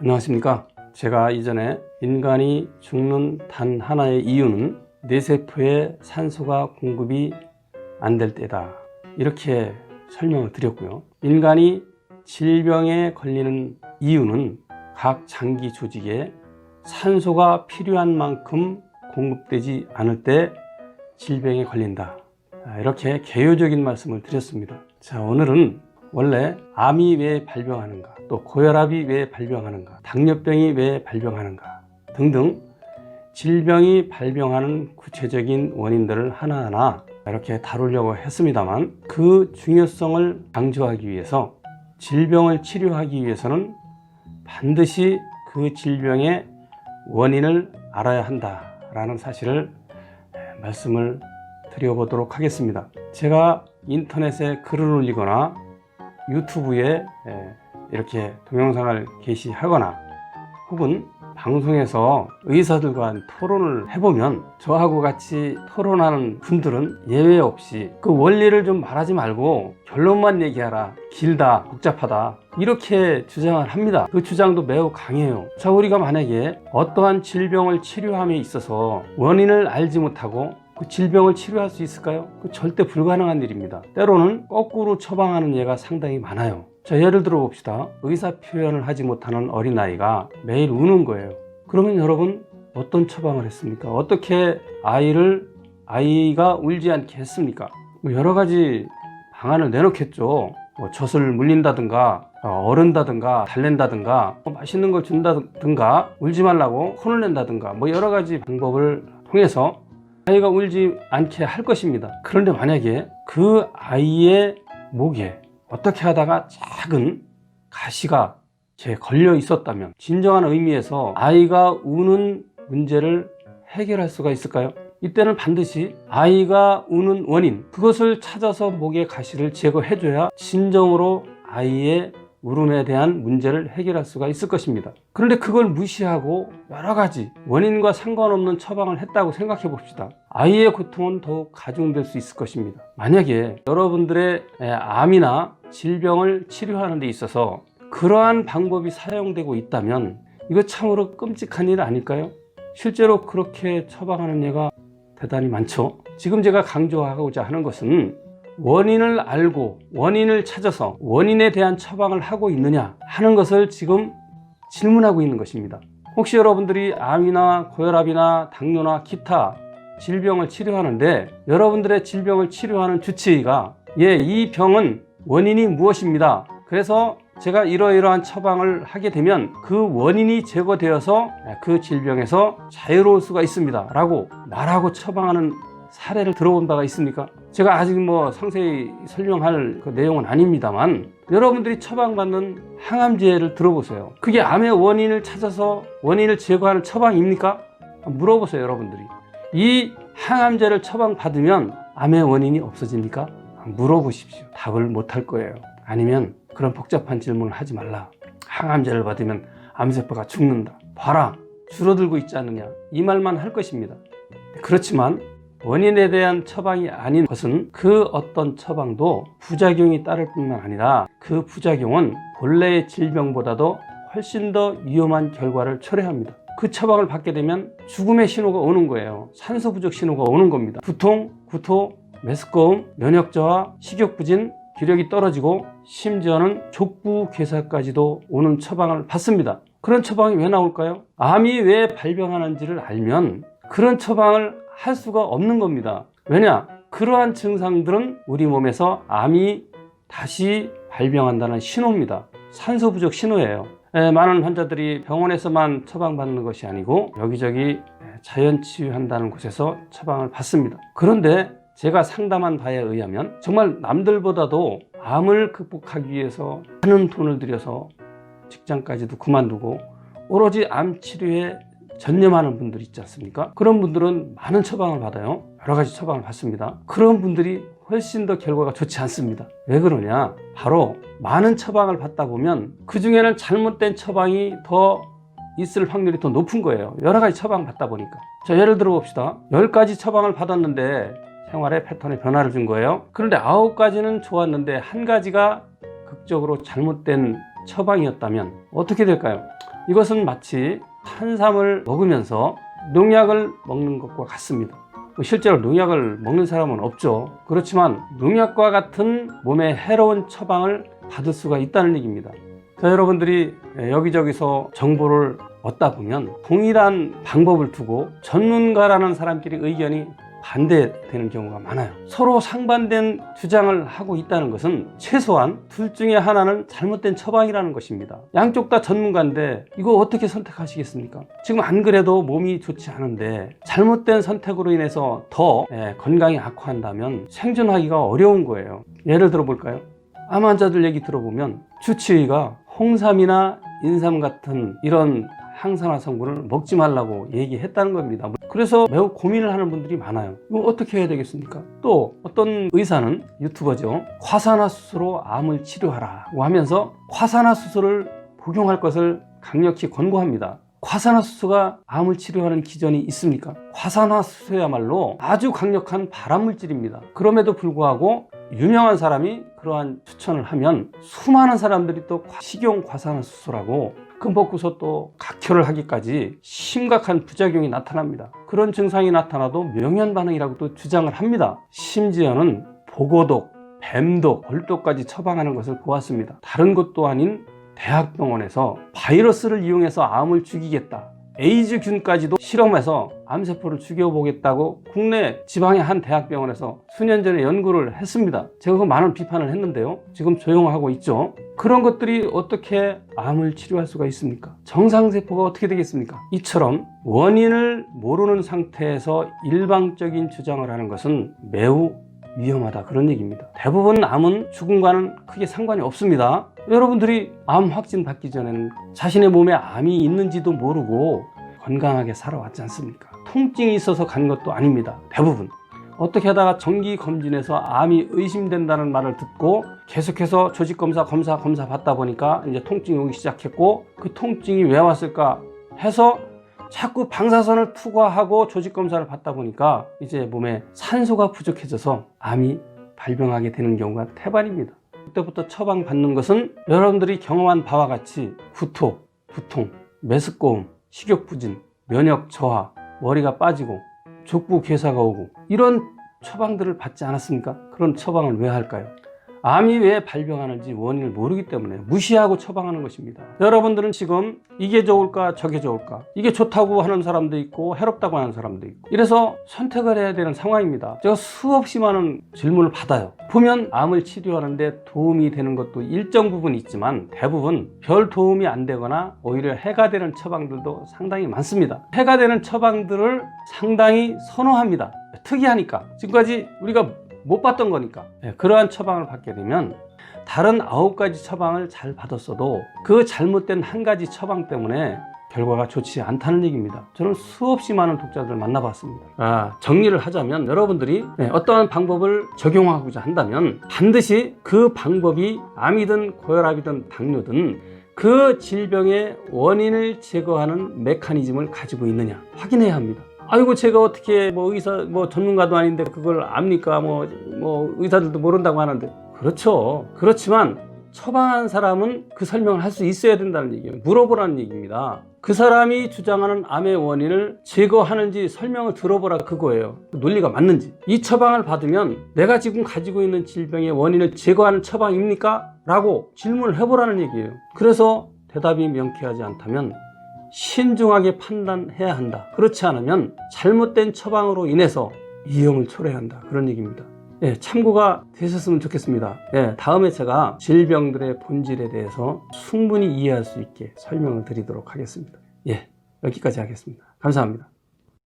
안녕하십니까. 제가 이전에 인간이 죽는 단 하나의 이유는 뇌세포에 산소가 공급이 안 될 때다. 이렇게 설명을 드렸고요. 인간이 질병에 걸리는 이유는 각 장기 조직에 산소가 필요한 만큼 공급되지 않을 때 질병에 걸린다. 아, 이렇게 개요적인 말씀을 드렸습니다. 자, 오늘은 원래 암이 왜 발병하는가, 또 고혈압이 왜 발병하는가, 당뇨병이 왜 발병하는가 등등 질병이 발병하는 구체적인 원인들을 하나하나 이렇게 다루려고 했습니다만 그 중요성을 강조하기 위해서 질병을 치료하기 위해서는 반드시 그 질병의 원인을 알아야 한다라는 사실을 말씀을 드려보도록 하겠습니다. 제가 인터넷에 글을 올리거나 유튜브에 이렇게 동영상을 게시하거나 혹은 방송에서 의사들과 토론을 해보면 저하고 같이 토론하는 분들은 예외 없이 그 원리를 좀 말하지 말고 결론만 얘기하라 길다 복잡하다 이렇게 주장을 합니다. 그 주장도 매우 강해요. 자 우리가 만약에 어떠한 질병을 치료함에 있어서 원인을 알지 못하고 그 질병을 치료할 수 있을까요? 그 절대 불가능한 일입니다 때로는 거꾸로 처방하는 예가 상당히 많아요 자, 예를 들어 봅시다. 의사 표현을 하지 못하는 어린아이가 매일 우는 거예요. 그러면 여러분, 어떤 처방을 했습니까? 어떻게 아이를, 아이가 울지 않게 했습니까? 뭐 여러 가지 방안을 내놓겠죠. 뭐 젖을 물린다든가, 어른다든가, 달랜다든가, 뭐 맛있는 걸 준다든가, 울지 말라고 혼을 낸다든가, 뭐 여러 가지 방법을 통해서 아이가 울지 않게 할 것입니다. 그런데 만약에 그 아이의 목에 어떻게 하다가 작은 가시가 제 걸려 있었다면 진정한 의미에서 아이가 우는 문제를 해결할 수가 있을까요? 이때는 반드시 아이가 우는 원인 그것을 찾아서 목의 가시를 제거해 줘야 진정으로 아이의 울음에 대한 문제를 해결할 수가 있을 것입니다. 그런데 그걸 무시하고 여러 가지 원인과 상관없는 처방을 했다고 생각해 봅시다. 아이의 고통은 더욱 가중될 수 있을 것입니다. 만약에 여러분들의 암이나 질병을 치료하는 데 있어서 그러한 방법이 사용되고 있다면 이거 참으로 끔찍한 일 아닐까요? 실제로 그렇게 처방하는 예가 대단히 많죠. 지금 제가 강조하고자 하는 것은 원인을 알고 원인을 찾아서 원인에 대한 처방을 하고 있느냐 하는 것을 지금 질문하고 있는 것입니다. 혹시 여러분들이 암이나 고혈압이나 당뇨나 기타 질병을 치료하는데 여러분들의 질병을 치료하는 주치의가 예, 이 병은 원인이 무엇입니다. 그래서 제가 이러이러한 처방을 하게 되면 그 원인이 제거되어서 그 질병에서 자유로울 수가 있습니다. 라고 말하고 처방하는 사례를 들어본 바가 있습니까? 제가 아직 뭐 상세히 설명할 그 내용은 아닙니다만 여러분들이 처방받는 항암제를 들어보세요. 그게 암의 원인을 찾아서 원인을 제거하는 처방입니까? 물어보세요, 여러분들이. 이 항암제를 처방받으면 암의 원인이 없어집니까? 물어보십시오. 답을 못 할 거예요. 아니면 그런 복잡한 질문을 하지 말라. 항암제를 받으면 암세포가 죽는다. 봐라. 줄어들고 있지 않느냐. 이 말만 할 것입니다. 그렇지만 원인에 대한 처방이 아닌 것은 그 어떤 처방도 부작용이 따를 뿐만 아니라 그 부작용은 본래의 질병보다도 훨씬 더 위험한 결과를 초래합니다. 그 처방을 받게 되면 죽음의 신호가 오는 거예요. 산소 부족 신호가 오는 겁니다. 두통, 구토, 메스꺼움, 면역 저하, 식욕 부진, 기력이 떨어지고 심지어는 족부 괴사까지도 오는 처방을 받습니다. 그런 처방이 왜 나올까요? 암이 왜 발병하는지를 알면 그런 처방을 할 수가 없는 겁니다. 왜냐? 그러한 증상들은 우리 몸에서 암이 다시 발병한다는 신호입니다. 산소 부족 신호예요. 에, 많은 환자들이 병원에서만 처방받는 것이 아니고 여기저기 자연 치유한다는 곳에서 처방을 받습니다. 그런데 제가 상담한 바에 의하면 정말 남들보다도 암을 극복하기 위해서 많은 돈을 들여서 직장까지도 그만두고 오로지 암 치료에 전념하는 분들 있지 않습니까? 그런 분들은 많은 처방을 받아요. 여러 가지 처방을 받습니다. 그런 분들이 훨씬 더 결과가 좋지 않습니다. 왜 그러냐? 바로 많은 처방을 받다 보면 그 중에는 잘못된 처방이 더 있을 확률이 더 높은 거예요. 여러 가지 처방 받다 보니까. 자, 예를 들어 봅시다. 10가지 처방을 받았는데 생활의 패턴에 변화를 준 거예요. 그런데 9가지는 좋았는데 한 가지가 극적으로 잘못된 처방이었다면 어떻게 될까요? 이것은 마치 탄삼을 먹으면서 농약을 먹는 것과 같습니다. 뭐 실제로 농약을 먹는 사람은 없죠. 그렇지만 농약과 같은 몸에 해로운 처방을 받을 수가 있다는 얘기입니다. 자, 여러분들이 여기저기서 정보를 얻다 보면 동일한 방법을 두고 전문가라는 사람끼리 의견이 반대되는 경우가 많아요. 서로 상반된 주장을 하고 있다는 것은 최소한 둘 중에 하나는 잘못된 처방이라는 것입니다. 양쪽 다 전문가인데 이거 어떻게 선택하시겠습니까? 지금 안 그래도 몸이 좋지 않은데 잘못된 선택으로 인해서 더 예, 건강이 악화한다면 생존하기가 어려운 거예요. 예를 들어 볼까요? 암 환자들 얘기 들어보면 주치의가 홍삼이나 인삼 같은 이런 항산화 성분을 먹지 말라고 얘기했다는 겁니다. 그래서 매우 고민을 하는 분들이 많아요. 이거 어떻게 해야 되겠습니까? 또 어떤 의사는 유튜버죠. 화산화수소로 암을 치료하라고 하면서 화산화수소를 복용할 것을 강력히 권고합니다. 화산화수소가 암을 치료하는 기전이 있습니까? 화산화수소야말로 아주 강력한 발암물질입니다. 그럼에도 불구하고 유명한 사람이 그러한 추천을 하면 수많은 사람들이 또 식용 화산화수소라고 그 먹고서 또 각혈을 하기까지 심각한 부작용이 나타납니다. 그런 증상이 나타나도 명현 반응이라고 또 주장을 합니다. 심지어는 보고독, 뱀독, 벌독까지 처방하는 것을 보았습니다. 다른 것도 아닌 대학병원에서 바이러스를 이용해서 암을 죽이겠다. 에이즈균까지도 실험해서 암세포를 죽여보겠다고 국내 지방의 한 대학병원에서 수년 전에 연구를 했습니다. 제가 그 많은 비판을 했는데요. 지금 조용하고 있죠. 그런 것들이 어떻게 암을 치료할 수가 있습니까? 정상세포가 어떻게 되겠습니까? 이처럼 원인을 모르는 상태에서 일방적인 주장을 하는 것은 매우 위험하다 그런 얘기입니다. 대부분 암은 죽음과는 크게 상관이 없습니다. 여러분들이 암 확진 받기 전에는 자신의 몸에 암이 있는지도 모르고 건강하게 살아왔지 않습니까? 통증이 있어서 간 것도 아닙니다. 대부분. 어떻게 하다가 정기 검진에서 암이 의심된다는 말을 듣고 계속해서 조직 검사 검사 검사 받다 보니까 이제 통증이 오기 시작했고 그 통증이 왜 왔을까 해서 자꾸 방사선을 투과하고 조직 검사를 받다 보니까 이제 몸에 산소가 부족해져서 암이 발병하게 되는 경우가 태반입니다. 그때부터 처방 받는 것은 여러분들이 경험한 바와 같이 구토, 부통, 메스꺼움, 식욕 부진, 면역 저하, 머리가 빠지고 족부 괴사가 오고 이런 처방들을 받지 않았습니까? 그런 처방을 왜 할까요? 암이 왜 발병하는지 원인을 모르기 때문에 무시하고 처방하는 것입니다. 여러분들은 지금 이게 좋을까 저게 좋을까 이게 좋다고 하는 사람도 있고 해롭다고 하는 사람도 있고 이래서 선택을 해야 되는 상황입니다. 제가 수없이 많은 질문을 받아요. 보면 암을 치료하는데 도움이 되는 것도 일정 부분 있지만 대부분 별 도움이 안 되거나 오히려 해가 되는 처방들도 상당히 많습니다. 해가 되는 처방들을 상당히 선호합니다. 특이하니까 지금까지 우리가 못 받던 거니까 네, 그러한 처방을 받게 되면 다른 아홉 가지 처방을 잘 받았어도 그 잘못된 한 가지 처방 때문에 결과가 좋지 않다는 얘기입니다. 저는 수없이 많은 독자들을 만나봤습니다. 아, 정리를 하자면 여러분들이 네, 어떠한 방법을 적용하고자 한다면 반드시 그 방법이 암이든 고혈압이든 당뇨든 그 질병의 원인을 제거하는 메커니즘을 가지고 있느냐 확인해야 합니다. 아이고 제가 어떻게 뭐 의사 뭐 전문가도 아닌데 그걸 압니까? 뭐뭐 의사들도 모른다고 하는데. 그렇죠. 그렇지만 처방한 사람은 그 설명을 할 수 있어야 된다는 얘기예요. 물어보라는 얘기입니다. 그 사람이 주장하는 암의 원인을 제거하는지 설명을 들어보라 그거예요. 논리가 맞는지. 이 처방을 받으면 내가 지금 가지고 있는 질병의 원인을 제거하는 처방입니까? 라고 질문을 해보라는 얘기예요. 그래서 대답이 명쾌하지 않다면 신중하게 판단해야 한다. 그렇지 않으면 잘못된 처방으로 인해서 이용을 초래한다. 그런 얘기입니다. 예, 참고가 되셨으면 좋겠습니다. 예, 다음에 제가 질병들의 본질에 대해서 충분히 이해할 수 있게 설명을 드리도록 하겠습니다. 예, 여기까지 하겠습니다. 감사합니다.